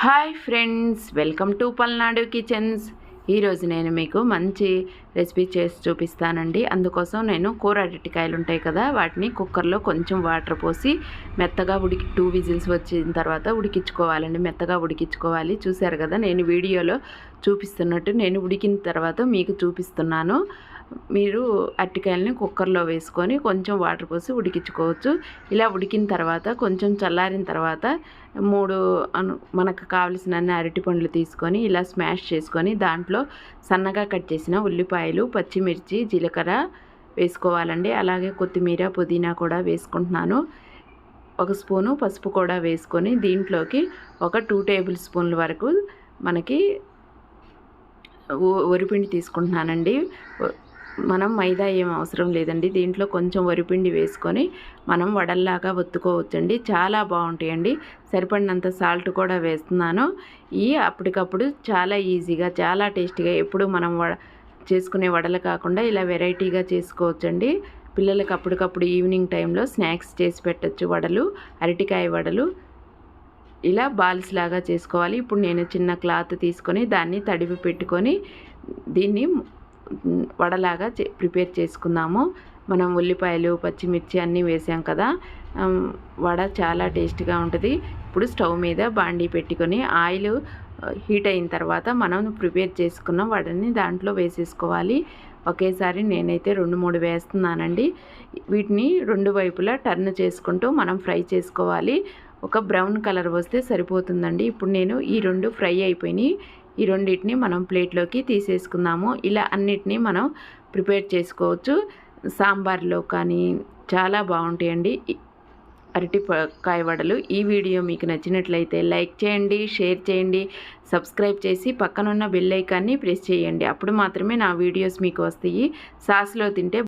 Hi friends welcome to Palnadu kitchens. ఈరోజు నేను మీకు మంచి రెసిపీ చేసి చూపిస్తానండి. అందుకోసం నేను కూర అరటికాయలు ఉంటాయి కదా వాటిని కుక్కర్లో కొంచెం వాటర్ పోసి మెత్తగా ఉడికి టూ విజిల్స్ వచ్చిన తర్వాత ఉడికించుకోవాలండి. మెత్తగా ఉడికించుకోవాలి. చూశారు కదా నేను వీడియోలో చూపిస్తున్నట్టు నేను ఉడికిన తర్వాత మీకు చూపిస్తున్నాను. మీరు అరటికాయలని కుక్కర్లో వేసుకొని కొంచెం వాటర్ పోసి ఉడికించుకోవచ్చు. ఇలా ఉడికిన తర్వాత కొంచెం చల్లారిన తర్వాత మూడు అను మనకు కావలసిన అన్ని అరటి పండ్లు తీసుకొని ఇలా స్మాష్ చేసుకొని దాంట్లో సన్నగా కట్ చేసిన ఉల్లిపాయలు పచ్చిమిర్చి జీలకర్ర వేసుకోవాలండి. అలాగే కొత్తిమీర పుదీనా కూడా వేసుకుంటున్నాను. ఒక స్పూను పసుపు కూడా వేసుకొని దీంట్లోకి ఒక టూ టేబుల్ స్పూన్ల వరకు మనకి వరిపిండి తీసుకుంటున్నానండి. మనం మైదా ఏం అవసరం లేదండి. దీంట్లో కొంచెం వరిపిండి వేసుకొని మనం వడల్లాగా ఒత్తుకోవచ్చండి. చాలా బాగుంటాయండి. సరిపడినంత సాల్ట్ కూడా వేస్తున్నాను. ఈ అప్పటికప్పుడు చాలా ఈజీగా చాలా టేస్టీగా ఎప్పుడు మనం వడ చేసుకునే వడలు కాకుండా ఇలా వెరైటీగా చేసుకోవచ్చండి. పిల్లలకి అప్పటికప్పుడు ఈవినింగ్ టైంలో స్నాక్స్ చేసి పెట్టచ్చు వడలు అరటికాయ వడలు. ఇలా బాల్స్ లాగా చేసుకోవాలి. ఇప్పుడు నేను చిన్న క్లాత్ తీసుకొని దాన్ని తడిపి పెట్టుకొని దీన్ని వడలాగా ప్రిపేర్ చేసుకుందాము మనం ఉల్లిపాయలు పచ్చిమిర్చి అన్నీ వేసాం కదా. వడ చాలా టేస్ట్గా ఉంటుంది. ఇప్పుడు స్టవ్ మీద బాండీ పెట్టుకొని ఆయిల్ హీట్ అయిన తర్వాత మనం ప్రిపేర్ చేసుకున్న వడని దాంట్లో వేసేసుకోవాలి. ఒకేసారి నేనైతే రెండు మూడు వేస్తున్నానండి. వీటిని రెండు వైపులా టర్న్ చేసుకుంటూ మనం ఫ్రై చేసుకోవాలి. ఒక బ్రౌన్ కలర్ వస్తే సరిపోతుందండి. ఇప్పుడు నేను ఈ రెండు ఫ్రై అయిపోయినాయి. ఈ రెండింటిని మనం ప్లేట్లోకి తీసేసుకుందాము. ఇలా అన్నిటినీ మనం ప్రిపేర్ చేసుకోవచ్చు. సాంబార్లో కానీ చాలా బాగుంటాయండి. అరటి వడలు. ఈ వీడియో మీకు నచ్చినట్లయితే లైక్ చేయండి షేర్ చేయండి సబ్స్క్రైబ్ చేసి పక్కనున్న బెల్ ఐకాన్ని ప్రెస్ చేయండి. అప్పుడు మాత్రమే నా వీడియోస్ మీకు వస్తాయి. సాస్లో తింటే